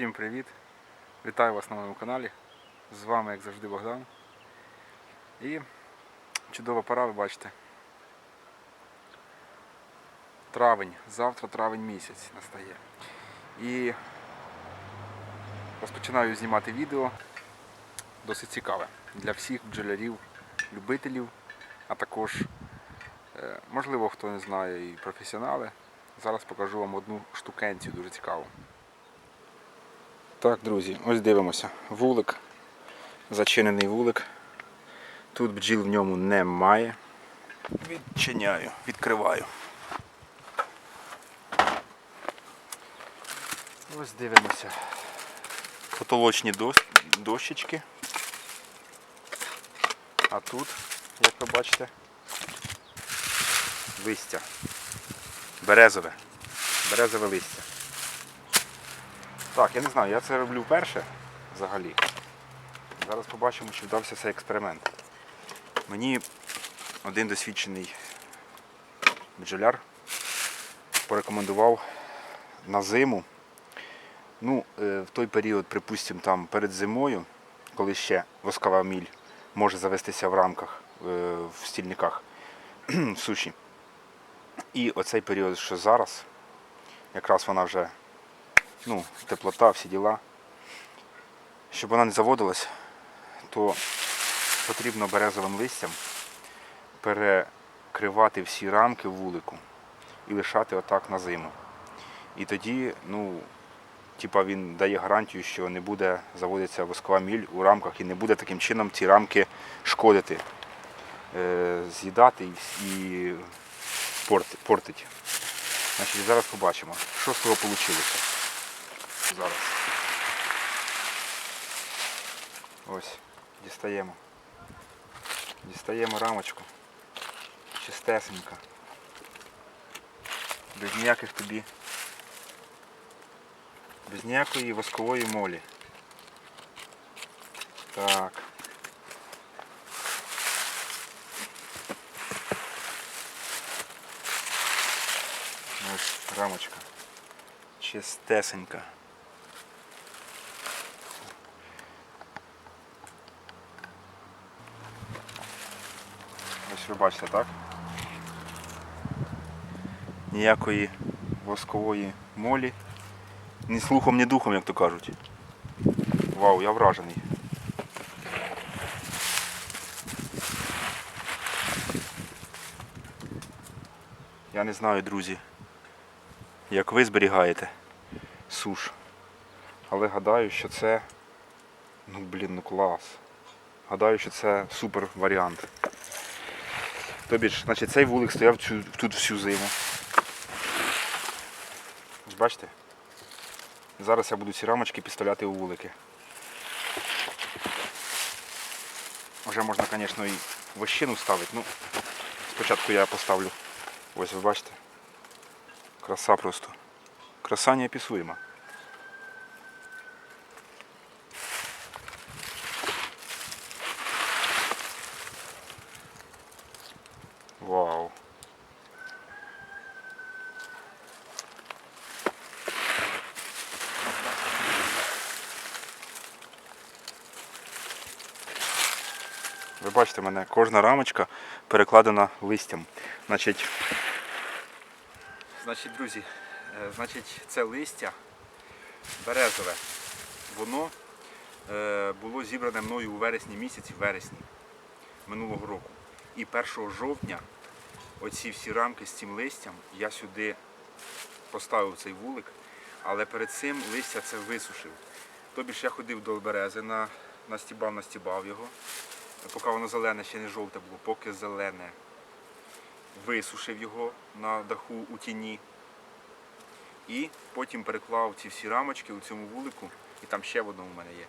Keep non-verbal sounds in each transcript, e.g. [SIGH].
Всім привіт! Вітаю вас на моєму каналі. З вами, як завжди, Богдан. І чудова пора, ви бачите. Травень. Завтра травень місяць настає. І розпочинаю знімати відео. Досить цікаве для всіх бджолярів, любителів, а також, е, можливо, хто не знає, і професіонали. Зараз покажу вам одну штукенцію дуже цікаву. Так, друзі, ось дивимося. Вулик. Зачинений вулик. Тут бджіл в ньому немає. Відчиняю, відкриваю. Ось дивимося. Потолочні дощечки. А тут, як ви бачите, листя. Березове. Березове листя. Так, я не знаю, я це роблю вперше взагалі. Зараз побачимо, чи вдався цей експеримент. Мені один досвідчений бджоляр порекомендував на зиму. Ну, е, в той період, припустимо, там перед зимою, коли ще воскова міль може завестися в рамках е, в стільниках в [CLEARS THROAT] суші. І оцей період, що зараз, якраз вона вже ну, теплота, всі діла. Щоб вона не заводилась, то потрібно березовим листям перекривати всі рамки вулику і лишати отак на зиму. І тоді, ну, типа він дає гарантію, що не буде заводитися воскова міль у рамках і не буде таким чином ці рамки шкодити, е, з'їдати і, і порти- портить. Значить, зараз побачимо, що з того вийшло зараз. Ось, дістаємо. Дістаємо рамочку. Чистесенька. Без ніяких тобі. Без ніякої воскової молі. Так. Ось рамочка. Чистесенька. Ось ви бачите, так? Ніякої воскової молі. Ні слухом, ні духом, як то кажуть. Вау, я вражений. Я не знаю, друзі, як ви зберігаєте суш. Але гадаю, що це. Ну блін, ну клас. Гадаю, що це супер варіант. Тобі ж, значить, цей вулик стояв цю, тут всю зиму. Бачите? Зараз я буду ці рамочки підставляти у вулики. Вже можна, звісно, і вощину ставити. Ну, спочатку я поставлю. Ось ви бачите. Краса просто. Краса неописуема. Вау. Ви бачите мене, кожна рамочка перекладена листям. Значить, значить, друзі, е, значить, це листя березове. Воно е, було зібране мною у вересні місяці, вересні минулого року. І 1 жовтня оці всі рамки з цим листям я сюди поставив цей вулик, але перед цим листя це висушив. Тобі ж я ходив до берези, на, настібав, настібав його, поки воно зелене, ще не жовте було, поки зелене. Висушив його на даху у тіні. І потім переклав ці всі рамочки у цьому вулику, і там ще в одному в мене є.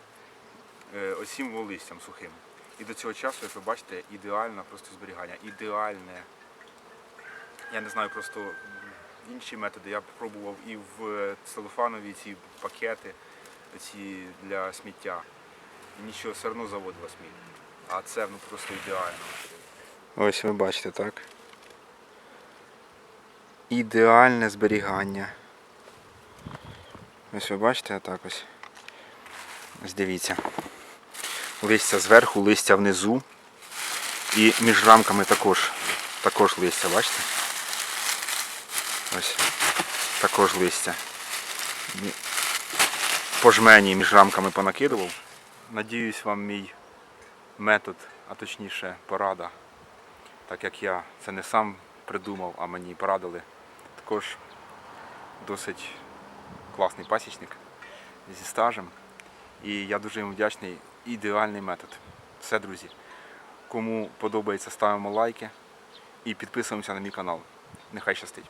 Е, Оцім листям сухим. І до цього часу, як ви бачите, ідеальне просто зберігання. Ідеальне. Я не знаю просто інші методи. Я пробував і в целофанові ці пакети ці для сміття. І нічого все одно заводило сміття. А це ну просто ідеально. Ось ви бачите, так? Ідеальне зберігання. Ось ви бачите, так ось. Ось дивіться. Листя зверху, листя внизу. І між рамками також, також листя, бачите? Ось також листя. По жмені між рамками понакидував. Надіюсь, вам мій метод, а точніше порада, так як я це не сам придумав, а мені порадили. Також досить класний пасічник зі стажем. І я дуже йому вдячний. Ідеальний метод. Все, друзі. Кому подобається, ставимо лайки і підписуємося на мій канал. Нехай щастить.